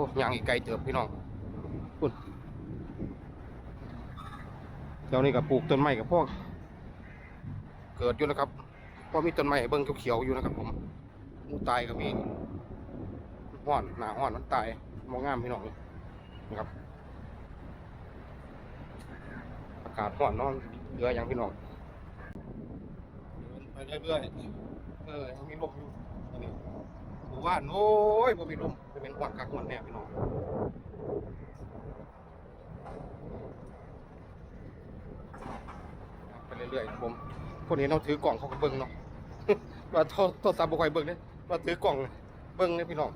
อ้ยางอีกไกลเติบพี่น้องพุ่นเดี๋ยวนี้ก็ปลูกต้นไม้กับพวก เกิดอยู่นะครับเพราะมีต้นไม้ให้เบิ่งเขียวๆอยู่นะครับ ผมหมูตายก็มีห้อนหนาห้อนมันตายมองงามพี่น้องนะครับ อากาศร้อนเนอนเรือยังพี่น้องไปเรื่อยๆเออยังมีลมอยู่อันนี้ หมู่บ้านโอ้ยบ่มีลมจะเป็นหวัดกักหวัดแน่พี่น้องไปเรื่อยๆผมคนนี้เราถือกล่องเขาก็เบิ้งเนาะว่าโทษโทษตาบุคคลเบิ้งเนี่ยว่าถือกล่องเบิ้งเนี่ยพี่น้อง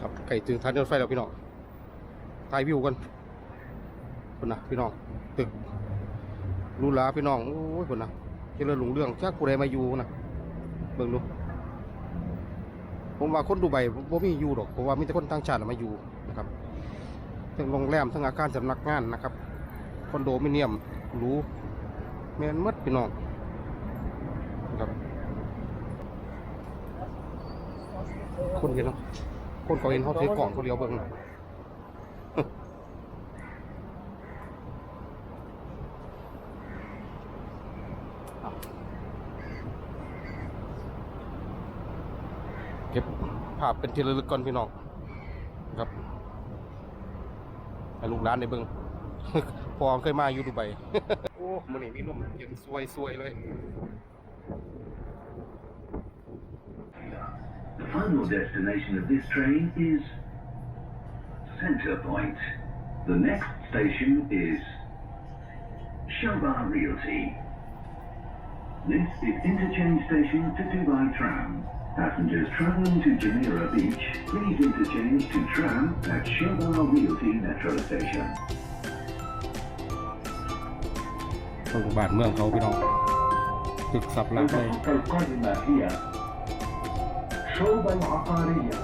ครับไก่ถึงทางรถไฟแล้วพี่น้องถ่ายวิวกันคนนะพี่น้องตึกรูหราพี่น้องโอ้ยคนนะเจริญหลงเรื่องจากผู้ใดมาอยู่นะ เบิ่งดูผมว่าคนดูใบบ่มีอยู่ดอกเพราะว่ามีแต่คนต่างชาติมาอยู่นะครับทั้งโรงแรมทั้งอาคารสำนักงานนะครับคอนโดมิเนียมหรูแมนหมดพี่น้องนะครับคนเห็นเนาะคนเขาเห็นเขาถือกล่องเขาเดียวเบิ่งนะ เก็บภาพเป็นที่ระลึกก่อนพี่น้องครับลูกหลานได้เบิ่งพอเคยมาอยู่ดูไบโอ้มันนี่มีลมเย็นสวยสวยเลย This is interchange station to Dubai Tram. Passengers travelling to Jumeirah Beach, please interchange to tram at Shobar Realty Metro Station. ต้องบาทเมืองเขาพี่น้องตึกสับลักเลย المحطة القادمة هي شوبة العقارية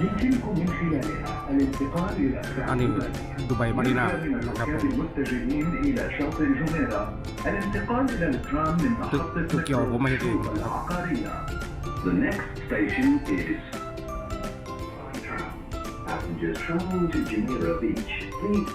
يمكنكم من خلالها الانتقال إلى يعني دبي مارينا المتجهين إلى شاطئ الجميرة الانتقال إلى الترام من محطة طوكيو العقارية The next station is Passengers traveling to Jumeirah Beach, please